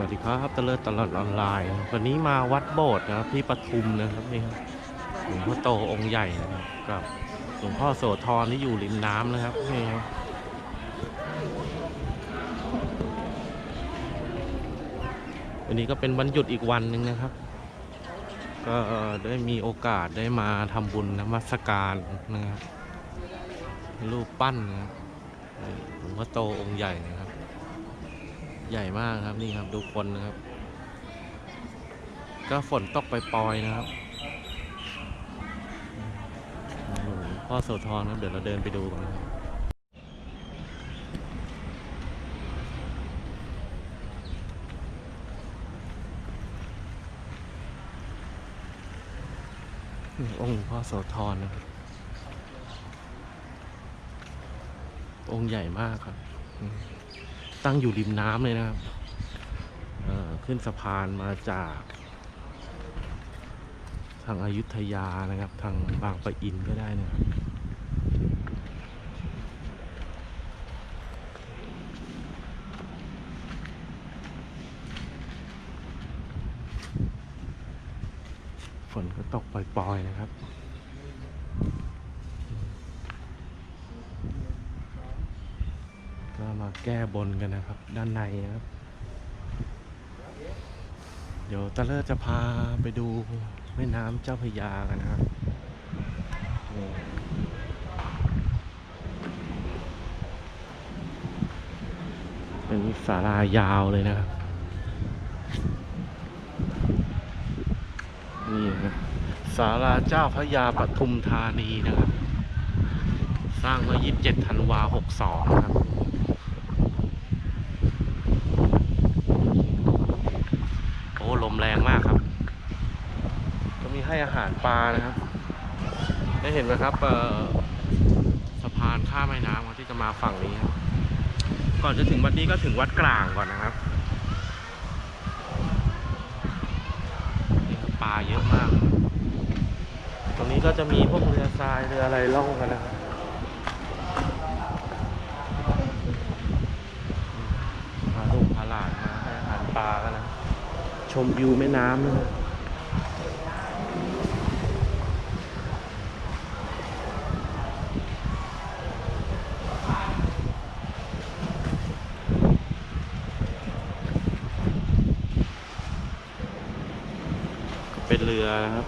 วัสดีครับตะเลิศตลอดออนไลน์ วันนี้มาวัดโบสถ์นะครับที่ปทุมนะครับนี่ครับหลวงพ่อโตองค์ใหญ่นะครับกับหลวงพ่อโสธรที่อยู่ริมน้ำนะครับนี่ครับวันนี้ก็เป็นวันหยุดอีกวันหนึ่งนะครับ ก็ได้มีโอกาสได้มาทำบุญนมัสการนะครับรูปปั้นนะครับหลวงพ่อโตองค์ใหญ่นะครับ ใหญ่มากครับนี่ครับดูคนนะครับ ก็ฝนตกไปปอยนะครับพ่อโสธรครับเดี๋ยวเราเดินไปดูกันครับองค์พ่อโสธรนะครับ องค์ใหญ่มากครับ ตั้งอยู่ริมน้ำเลยนะครับเอ่อขึ้นสะพานมาจาก ทางอายุทยานะครับ ทางบางปะอินก็ได้นะครับฝนก็ตกปล่อยๆนะครับ มาแก้บนกันนะครับ ด้านในนะครับ เดี๋ยวตะเลิศจะพาไปดูแม่น้ำเจ้าพยากันนะครับนี่เป็นศาลายาวเลยนะครับ นี่นะศาลาเจ้าพระยาปทุมธานีนะครับ สร้างเมื่อ 27 ธันวา 62 นะครับ โอ้ ลมแรงมากครับ ก็มี ให้อาหารปลานะครับ ได้เห็นไหมครับสะพานข้ามแม่น้ำที่จะมาฝั่งนี้ครับก่อนจะถึงวัดนี้ก็ถึงวัดกลางก่อนนะครับนี่ปลาเยอะมาก ตรงนี้ก็จะมีพวกเรือทรายเรืออะไรล่องกันนะครับพาลูกพาหลานมาให้อาหารปลากันนะ ชมวิวแม่น้ำนะครับก็ เรือนะครับ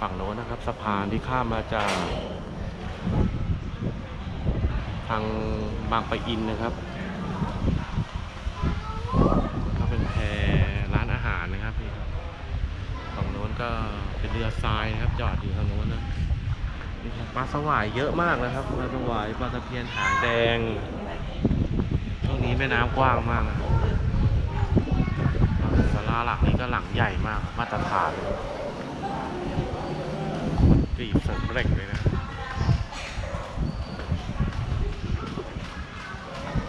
ฝั่งโน้นนะครับสะพานที่ข้ามมาจากทางบางปะอินนะครับก็เป็นแพร้านอาหารนะครับพี่ฝั่งโน้นก็เป็นเรือทรายนะครับ จอดอยู่ทางโน้นนะนี่ครับปลาสวายเยอะมากนะครับปลาสวายปลาตะเพียนหางแดง นี้แม่น้ำกว้างมากนะศาลาหลังนี้ก็หลังใหญ่มากมาตรฐานกรีบเสริมเหล็กเลยนะ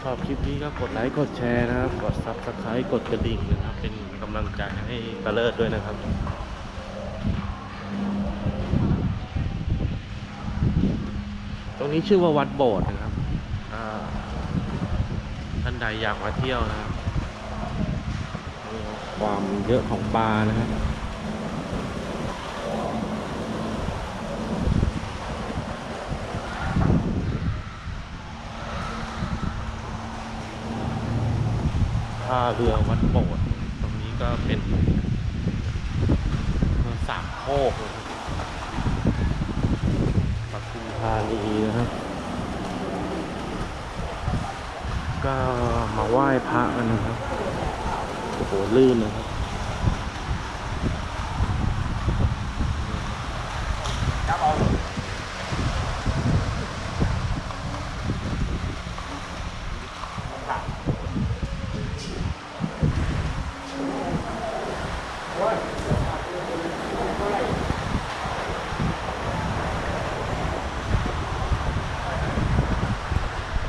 ชอบคลิปนี้ก็กดไลค์กดแชร์นะครับ กด subscribe กดกระดิ่งนะครับ เป็นกำลังใจให้ตะเลิศด้วยนะครับตรงนี้ชื่อว่าวัดโบสถ์นะครับ อ่า ท่านใดอยากมาเที่ยวนะครับนี่ครับความเยอะของปลานะครับท่าเรือวัดโบสถ์ตรงนี้ก็เป็นเมืองสามโคกนะครับปทุมธานีนะครับ ก็มาไหว้พระกันนะครับโอ้โหลื่นนะครับ